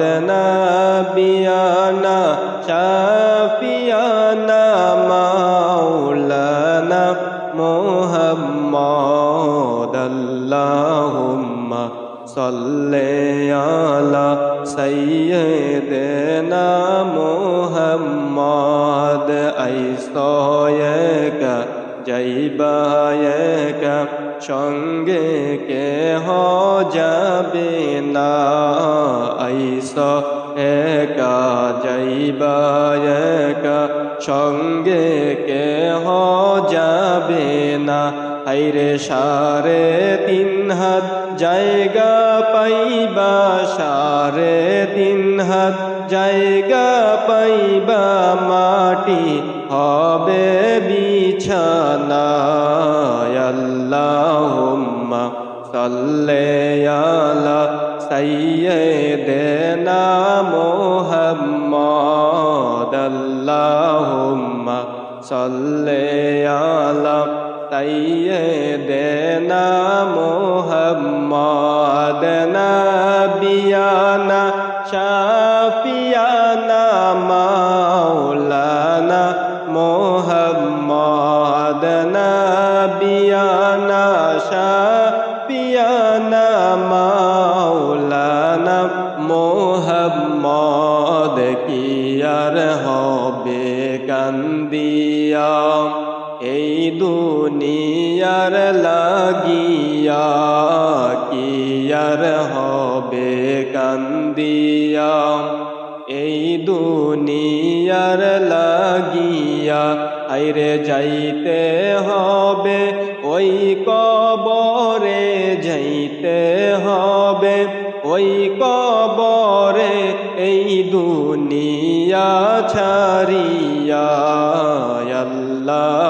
وحدنا بيانا شافيانا مولانا محمد. اللهم صل على سيدنا محمد. أي صايك যাইবা একা সঙ্গে কেহ যাবে না। আইস একা যাইবা একা সঙ্গে কেহ যাবে না। হাইরে সারে তিন হাত, জায়গা পাইবা সারে তিন হাত, জায়গা পাইবা মাটি, হবে বিছানা আল্লাহুম্মা সাল্লি আলা সাইয়্যিদিনা মুহাম্মদ, আল্লাহুম্মা সাল্লি আলা সাইয়্যিদিনা মুহাম্মদ নাবিয়ানা শাফিয়ানা মাওলানা মুহাম্মদ নাবিয়ানা শাফিয়ানা মাওলানা মুহাম্মদ কি আর হবে কান্দিয়া? এই দুনিয়ার লাগিয়া কি আর হবে কান্দিয়া? এই দুনিয়ার লাগিয়া আইরে যাইতে হবে, ওই কবরে যাইতে হবে, ওই কবরে এই দুনিয়া ছাড়িয়া আল্লাহুম্মা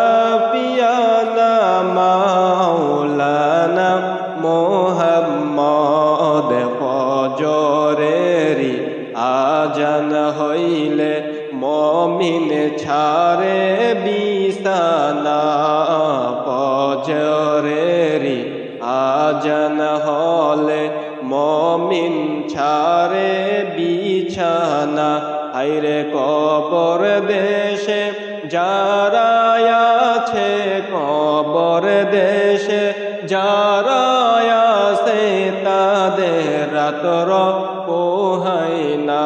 হইলে মমিন ছাড়ে বিছানা ফজরেরি আজান হলে মমিন ছাড়ে বিছানা। হাইরে কবর দেশে যারা আছে, কবর দেশে যারা আছে, তাদের রাতর পোহাই না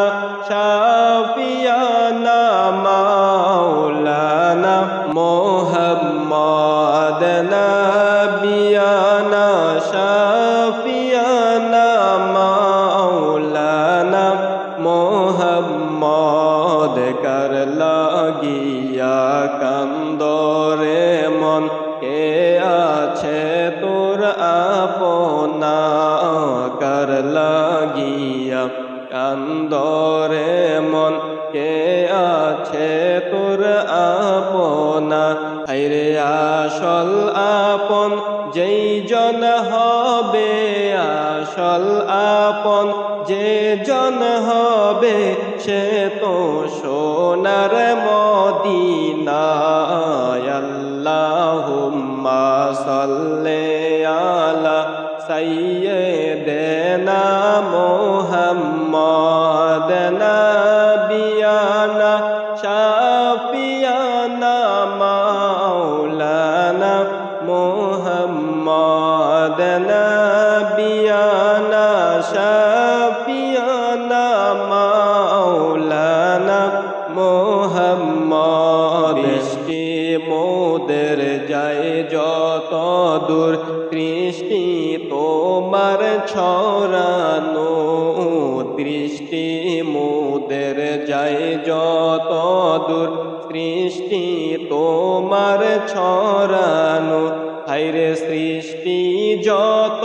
আসল আপন, যেই জন হবে আসল আপন, যে জন হবে সে তো সোনার মদিনা আল্লাহুম্মা সাল্লি আলা সাইয়্যিদিনা মুহাম্মদ নাবিয়ানা। মারনা বিয়ানা শাফিয়ানা মাওলানা মোহাম্মদ। বৃষ্টি মোদের যায় যত দূর, কৃষ্টি তোমার ছড়ানো। দৃষ্টি মোদের যায় যত দূর, কৃষ্টি তোমার ছড়া সৃষ্টি যত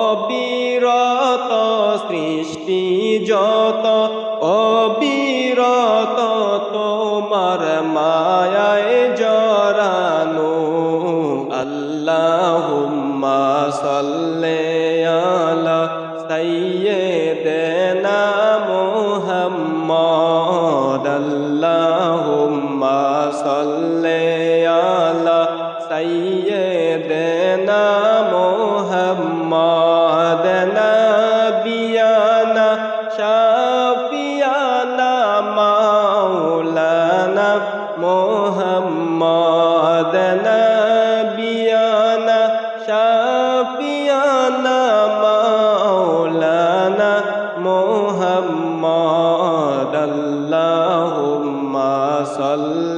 অবিরত সৃষ্টি, যত অবিরত তোমার মায়ায় জরানো আল্লাহুম্মা সাল্লি আলা সাইয়্যিদিনা মুহাম্মদ। আল্লাহুম্মা সাল্লি মুহাম্মদ নাবিয়ানা শাফিয়ানা মাওলানা মুহাম্মদ আল্লাহুম্মা সাল্লি আলা সাইয়্যিদিনা